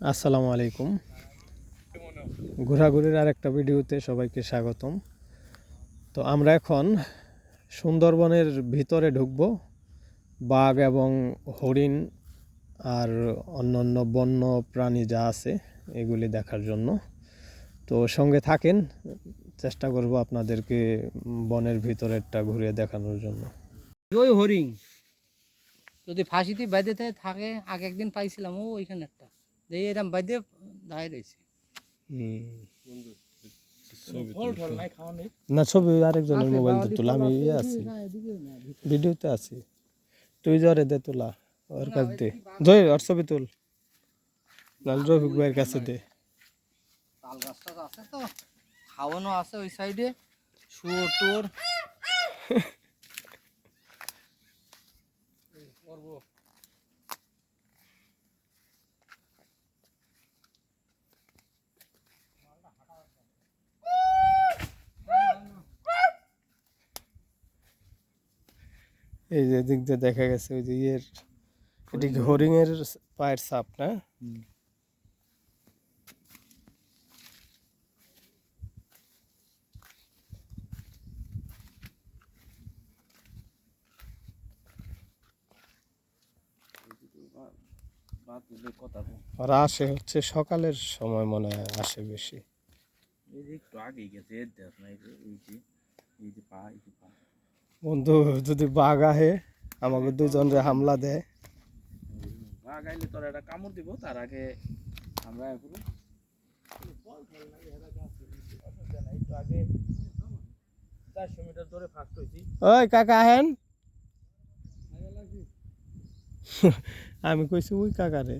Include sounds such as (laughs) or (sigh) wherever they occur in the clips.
আসসালামু আলাইকুম। ঘোরাঘুরির আর একটা ভিডিওতে সবাইকে স্বাগতম। তো আমরা এখন সুন্দরবনের ভিতরে ঢুকব। বাঘ এবং হরিণ আর অন্যান্য বন্য প্রাণী যা আছে, এগুলি দেখার জন্য। তো সঙ্গে থাকেন, চেষ্টা করব আপনাদেরকে বনের ভিতরেরটা ঘুরিয়ে দেখানোর জন্য। ওই হরিণ। যদি ফাঁসিতে বাইদেতে থাকে, আগে একদিন পাইছিলাম, ও ওইখানে একটা যে এরম বাইদে দাঁড়িয়ে রয়েছে। না ছবি আরেকজনের মোবাইল তো তোলা আমি ইয়ে আছি। ভিডিওতে আছি। তুই জ্বরে দে তোলা ওর কাছ দে। জয় ওর ছবি তুল। নাহলে রফিক ভাইয়ের কাছে দে। তাল আছে তো খাওয়ানো আছে ওই সাইডে শুয়োর টোর (laughs) এই যে দিক দিয়ে দেখা গেছে ওই যে ইয়ের এটি হরিণের পায়ের ছাপ না? ওরা আসে হচ্ছে সকালের সময় মনে হয় আসে বেশি। এই যে একটু আগেই গেছে এর দেখ না এই যে এই যে পা এই যে পা। বন্ধু যদি বাঘ আহে আমাকে দুজনরে হামলা দেয় বাঘ আইলে তোর একটা কামড় দিব তার আগে আমরা এখন ওই কাকা আহেন? আমি কইছি ওই কাকারে।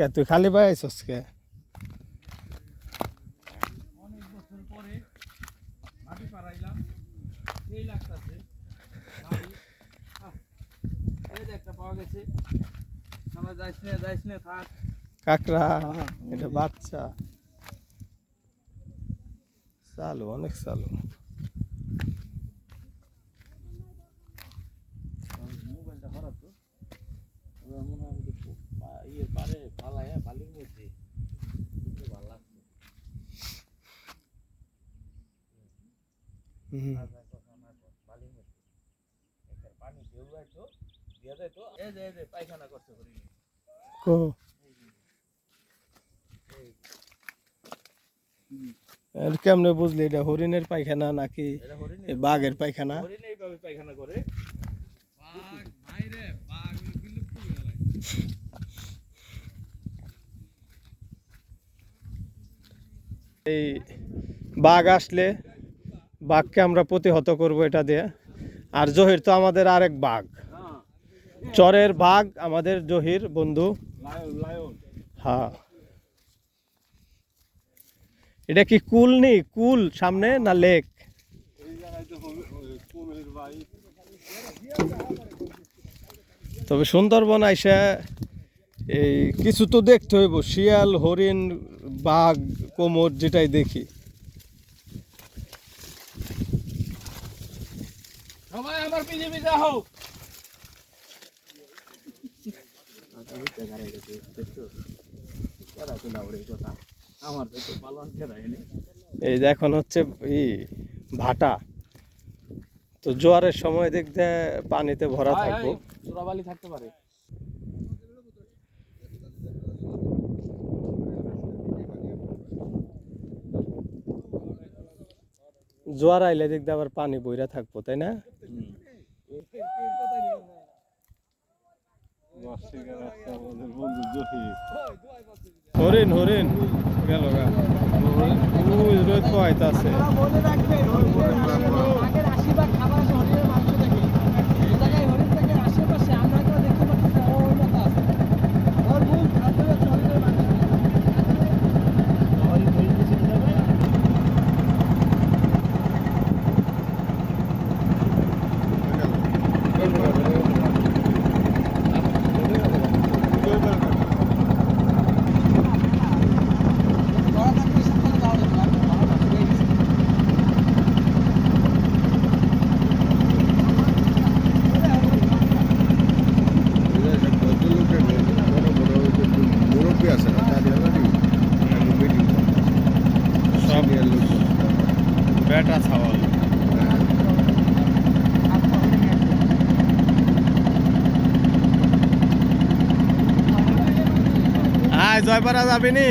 কে? তুই খালি পাইছস কে? অনেক বছর পরে মাটি লাগতাছে এই যে একটা পাওয়া গেছে। আমরা যাইস না যাইস না থাক। কাকড়া এটা বাচ্চা। চালু অনেক চালু মোবাইলটা খারাপ তো এবার মনে হয় আমাদের পো- পা- ইয়ে পারে পালায় বালির মধ্যে খুব ভালো লাগছে হুম। বালির মধ্যে একটা পানি ঢেউ আইতো দিয়া যাইতো এই যে এই যে পায়খানা করতে পারি কো এর কেমনে বুঝলি এটা হরিণের পায়খানা নাকি বাঘের পায়খানা? হরিণ এইভাবে পায়খানা করে। এই বাঘ আসলে বাঘকে আমরা প্রতিহত করব এটা দিয়ে। আর জহির তো আমাদের আরেক বাঘ। চরের বাঘ আমাদের জহির বন্ধু। হ্যাঁ। এটা কি কুল নেই কুল সামনে না লেক? তবে সুন্দরবন আইসা এই কিছু তো দেখতে হইব। শিয়াল, হরিণ, বাঘ, কোমর যেটাই দেখি। সবাই আমার হোক। এই যে এখন হচ্ছে ই ভাটা। তো জোয়ারের সময় দেখতে পানিতে ভরা থাকব। চোরাবালি থাকতে পারে। জোয়ার আইলে দেখতে আবার পানি বইরা থাকব তাই না? হরিণ হরিণ। গেল গা। রোদ পাইতাছে মনে রাখবেন আগের আশীর্বাদ খাবার আছে হরিণের মাংস দেখে এই জায়গায় হরিণ থেকে আশেপাশে আমরা কেউ দেখতে পাচ্ছি না ওর মতো আছে ওর মুখ খাদ্য হচ্ছে হরিণের মাংস হরিণ জয়পাড়া যাবি নি